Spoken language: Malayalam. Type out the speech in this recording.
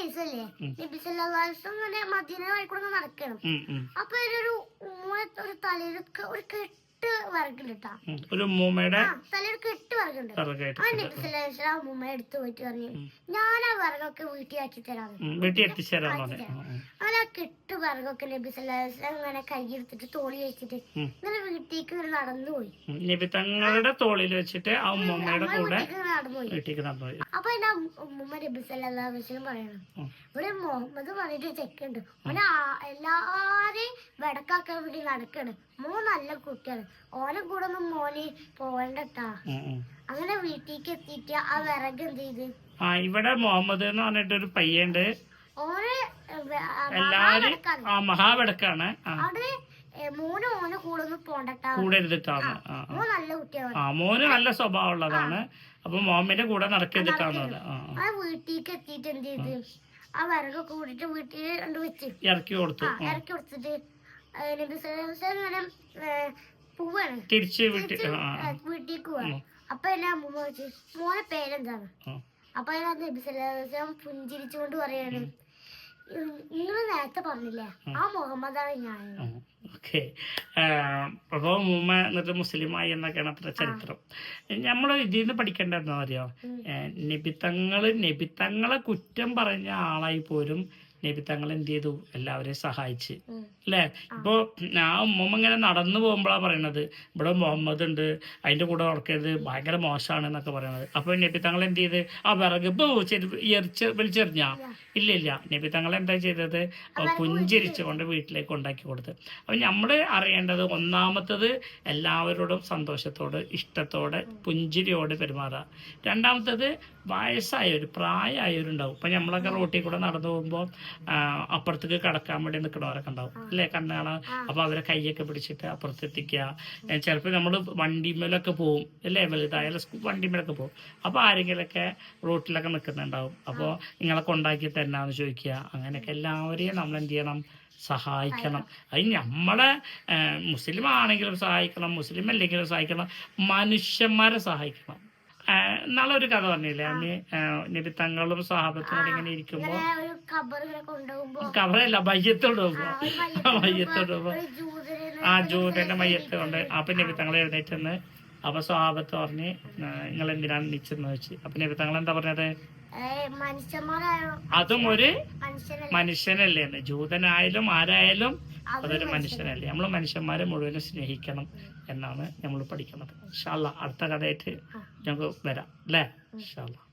ദിവസല്ലേ നബിസല്ലാസം ഇങ്ങനെ മദീന വഴി കൂടെ നടക്കണം. അപ്പൊ ഒരു ഒരു തലയിൽ ഒരു കെട്ട് ഒരു ആ തലയിൽ കെട്ട് വർഗുണ്ട് ആ നബിസല്ലാ ഉമ്മ എടുത്തു പോയിട്ട് പറഞ്ഞു ഞാൻ ആ വർഗൊക്കെ വീട്ടിലാക്കി തരാം വീട്ടിൽ. അങ്ങനെ ആ കെട്ട് വിറകൊക്കെ നബി അങ്ങനെ കൈയെടുത്തിട്ട് തോളി വെച്ചിട്ട്. ഇങ്ങനെ വീട്ടിലേക്ക് നടന്നു പോയി. നബി തങ്ങളുടെ തോളിൽ വെച്ചിട്ട് ആ ഉമ്മൂമ്മയുടെ കൂടെ വീട്ടിലേക്ക് നടന്നുപോയി അപ്പൊ എന്റെ ഉമ്മ നബി സല്ലാസ്ലും പറയണം. ഇവിടെ മുഹമ്മദ് പറഞ്ഞിട്ട് ചെക്കുണ്ട് ഓനെ എല്ലാരെയും വെടക്കാക്കാൻ വേണ്ടി നടക്കാണ്. മോ നല്ല കുട്ടിയാണ്. ഓനെ കൂടെ ഒന്നും മോനെ ഉം. അങ്ങനെ വീട്ടിലേക്ക് എത്തിയിട്ട് ആ വിറക് എന്ത് ചെയ്ത്? ആ ഇവിടെ മുഹമ്മദ് എന്ന് പറഞ്ഞിട്ട് ഒരു പയ്യുണ്ട് എല്ലാരും. ആ മഹാവിടക്കാണ് ആ. അവിടെ ഏ, മോന് കൂടെ ഒന്നും പോണ്ടട്ടാ. കൂടെ ഇരുന്നിട്ടാണ് ആ ആ. നല്ല കുട്ടിയാണ്. ആ മോന് നല്ല സ്വഭാവം ഉള്ളതാണ് അപ്പൊ മോമിന്റെ കൂടെ നടക്കെതിട്ടാണ് ആ വീട്ടിലേക്ക് എത്തിയിട്ട് എന്ത് ചെയ്ത്? ആ വിറകൊക്കെ കൂടിട്ട് വീട്ടിൽ കൊണ്ട് വെച്ച്. ഇറക്കി കൊടുത്തു. ഇറക്കി കൊടുത്തിട്ട് പോവാണ്. തിരിച്ച് വീട്ടിലേക്ക് പോവാണ് അപ്പൊ എന്നെ അമ്മൂമ്മ വെച്ച് മോനെ പേരെന്താണ്. അപ്പൊ അതിനകത്ത് പുഞ്ചിരിച്ചുകൊണ്ട് പറയാണ് നിങ്ങൾ നേരത്തെ പറഞ്ഞില്ലേ? ആ മുഹമ്മദാണ് ഞാൻ. ഓക്കെ. അപ്പോൾ മുമ്മ എന്നിട്ട് മുസ്ലിമായി എന്നൊക്കെയാണ് അത്ര ചരിത്രം. നമ്മൾ ഇതിൽ നിന്ന് പഠിക്കേണ്ടതെന്നറിയോ നിബിത്തങ്ങൾ നബിത്തങ്ങൾ നബിത്തങ്ങളെ കുറ്റം പറഞ്ഞ ആളായി പോലും നബിത്തങ്ങൾ എന്ത് ചെയ്തു എല്ലാവരെയും സഹായിച്ച്. അല്ലേ? ഇപ്പോ ആ ഉമ്മ ഇങ്ങനെ നടന്നു പോകുമ്പോഴാ പറയണത്. ഇവിടെ മുഹമ്മദ് ഉണ്ട് അതിന്റെ കൂടെ ഉറക്കരുത് ഭയങ്കര മോശമാണ് എന്നൊക്കെ പറയണത്. അപ്പൊ നബി തങ്ങൾ എന്ത് ചെയ്ത് ആ വിറക് ഇപ്പൊ എറിച്ച് വലിച്ചെറിഞ്ഞാ? ഇല്ല. ഇല്ല നബി തങ്ങൾ എന്താ ചെയ്തത്? പുഞ്ചിരിച്ചുകൊണ്ട് വീട്ടിലേക്ക് ഉണ്ടാക്കി കൊടുത്ത്. അപ്പൊ നമ്മൾ അറിയേണ്ടത് ഒന്നാമത്തത് എല്ലാവരോടും സന്തോഷത്തോട് ഇഷ്ടത്തോടെ പുഞ്ചിരിയോട് പെരുമാറുക രണ്ടാമത്തത് വയസ്സായവർ പ്രായമായവരുണ്ടാവും. ഇപ്പൊ നമ്മളൊക്കെ റോട്ടിൽ കൂടെ നടന്നു പോകുമ്പോൾ അപ്പുറത്തേക്ക് കടക്കാൻ വേണ്ടി നിൽക്കുന്നവരൊക്കെ ഉണ്ടാവും. അല്ലേ കണ്ണ് കാണാൻ അപ്പൊ അവരെ കൈയൊക്കെ പിടിച്ചിട്ട് അപ്പുറത്തെത്തിക്കുക. ചിലപ്പോൾ നമ്മൾ വണ്ടിമേലൊക്കെ പോവും അല്ലേ? വലുതായ വണ്ടിമേലൊക്കെ പോകും അപ്പൊ ആരെങ്കിലൊക്കെ റോട്ടിലൊക്കെ നിൽക്കുന്നുണ്ടാവും അപ്പോൾ നിങ്ങളെ കൊണ്ടാക്കി തന്നാന്ന് ചോദിക്കുക. അങ്ങനെയൊക്കെ എല്ലാവരെയും നമ്മൾ എന്ത് ചെയ്യണം? സഹായിക്കണം. അത് നമ്മളെ മുസ്ലിം ആണെങ്കിലും സഹായിക്കണം. മുസ്ലിം അല്ലെങ്കിലും സഹായിക്കണം. മനുഷ്യന്മാരെ സഹായിക്കണം. നാളെ ഒരു കഥ പറഞ്ഞില്ലേ? അമ്മ നബി തങ്ങളും സഹാബത്തിനോട് ഇങ്ങനെ ഇരിക്കുമ്പോ കവറല്ല മയ്യത്തോട് പോകുമ്പോ. മയ്യത്തോട് പോകുമ്പോ. ആ ജൂതന്റെ മയ്യത്ത് കൊണ്ട് അപ്പൊ നബി തങ്ങൾ എഴുന്നേറ്റെന്ന് അപ്പൊ സ്വഭാവത്ത് പറഞ്ഞ് നിങ്ങൾ എന്തിനാണ് നിച്ചെന്ന് വെച്ച്. അപ്പൊ നബി തങ്ങൾ എന്താ പറഞ്ഞത്? അതും ഒരു മനുഷ്യനല്ലേ എന്ന്. ജൂതനായാലും ആരായാലും അതൊരു മനുഷ്യനല്ലേ? നമ്മൾ മനുഷ്യന്മാരെ മുഴുവനും സ്നേഹിക്കണം എന്നാണ് നമ്മൾ പഠിക്കുന്നത്. ഇൻഷാല്ല അടുത്ത കഥയായിട്ട് ഞങ്ങൾക്ക് വരാം. അല്ലേ? ഇൻഷാല്ല